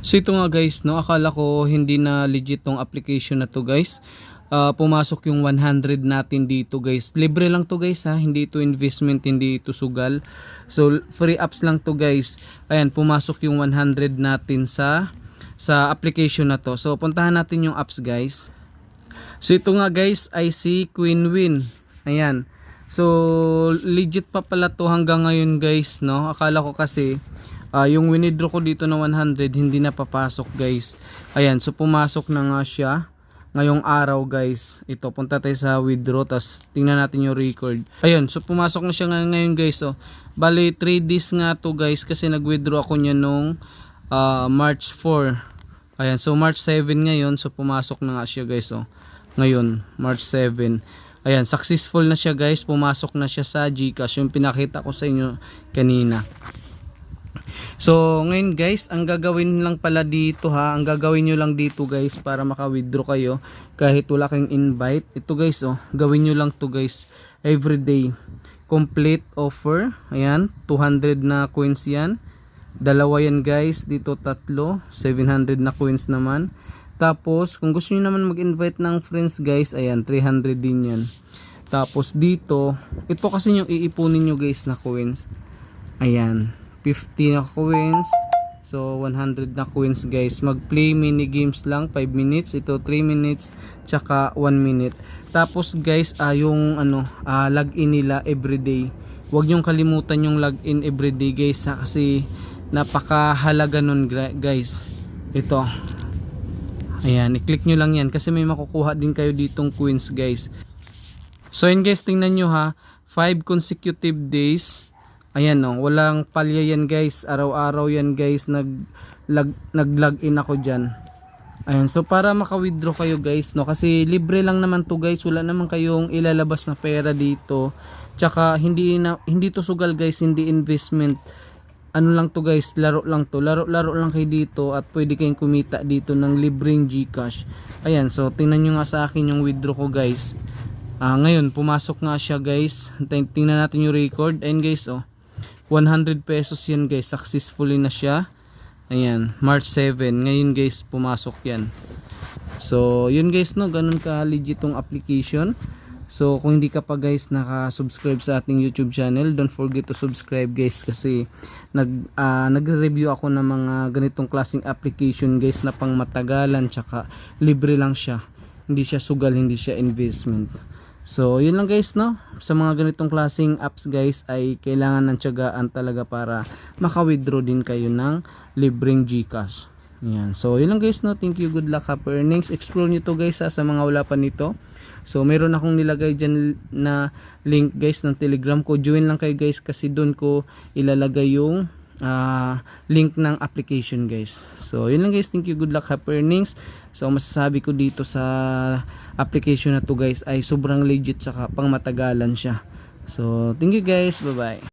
So ito nga guys, no, akala ko hindi na legit tong application na to guys. Ah, pumasok yung 100 natin dito guys. Libre lang to guys ha, hindi ito investment, hindi ito sugal. So free apps lang to guys. Ayan, pumasok yung 100 natin sa sa application na to. So puntahan natin yung apps guys. So ito nga guys ay si Queen Win. Ayan. So legit pa pala to hanggang ngayon guys, no? Akala ko kasi ah, yung winidraw ko dito na 100 hindi na papasok guys. Ayan, so pumasok na nga siya ngayong araw guys. Ito punta tayo sa withdraw tas tingnan natin yung record. Ayun, so pumasok na siya nga- ngayon guys. Oh. Bali 3 days nga to guys kasi nag-withdraw ako niya nung ah, March 4. Ayan, so March 7 ngayon, so pumasok na nga siya guys, oh. Ngayon, March 7. Ayan, successful na siya guys, pumasok na siya sa GCash, yung pinakita ko sa inyo kanina. So, ngayon guys, ang gagawin lang pala dito ha, ang gagawin nyo lang dito guys para maka-withdraw kayo kahit wala kayong invite. Ito guys, oh, gawin nyo lang to guys everyday. Complete offer, ayan, 200 na coins yan. Dalawa yan guys, dito tatlo, 700 na coins naman. Tapos, kung gusto niyo naman mag-invite ng friends guys, ayan, 300 din yan. Tapos dito, ito kasi yung iipunin nyo guys na coins. Ayan, 50 na coins. So, 100 na coins guys. Mag-play mini games lang, 5 minutes. Ito, 3 minutes, tsaka 1 minute. Tapos guys, ah, yung ano, ah, login nila everyday. Huwag nyong kalimutan yung login everyday guys ha, kasi napakahalaga nun guys. Ito. Ayan, i-click nyo lang yan kasi may makukuha din kayo ditong coins guys. So yun guys, tingnan nyo ha. 5 consecutive days. Ayan no, walang palya yan guys. Araw-araw yan guys. Nag, lag, nag-log ako dyan. Ayan, so para maka-withdraw kayo guys, no, kasi libre lang naman to guys, wala naman kayong ilalabas na pera dito. Tsaka hindi na hindi to sugal guys, hindi investment. Ano lang to guys, laro lang to. Laro-laro lang kayo dito at pwede kayong kumita dito ng libreng GCash. Ayan, so tingnan nyo nga sa akin yung withdraw ko guys. Ah, ngayon pumasok nga siya guys. Ting- Tingnan natin yung record. Ayan guys, oh. 100 pesos yan guys. Successfully na siya. Ayan, March 7. Ngayon guys, pumasok yan. So, yun guys no, ganun ka legit tong application. So, kung hindi ka pa guys naka-subscribe sa ating YouTube channel, don't forget to subscribe guys kasi nag ah, nagre-review ako ng mga ganitong klaseng application guys na pang matagalan tsaka libre lang siya. Hindi siya sugal, hindi siya investment. So, yun lang guys, no? Sa mga ganitong klaseng apps guys ay kailangan ng tiyagaan talaga para maka-withdraw din kayo ng libreng GCash. Yan. So, yun lang guys, no? Thank you, good luck, happy earnings. Explore nyo to guys, ha, sa mga wala pa nito. So, meron akong nilagay dyan na link guys ng telegram ko. Join lang kayo guys kasi doon ko ilalagay yung ah, link ng application guys. So, yun lang guys. Thank you, good luck, happy earnings. So, masasabi ko dito sa application na to guys ay sobrang legit saka pang matagalan siya. So, thank you guys. Bye-bye.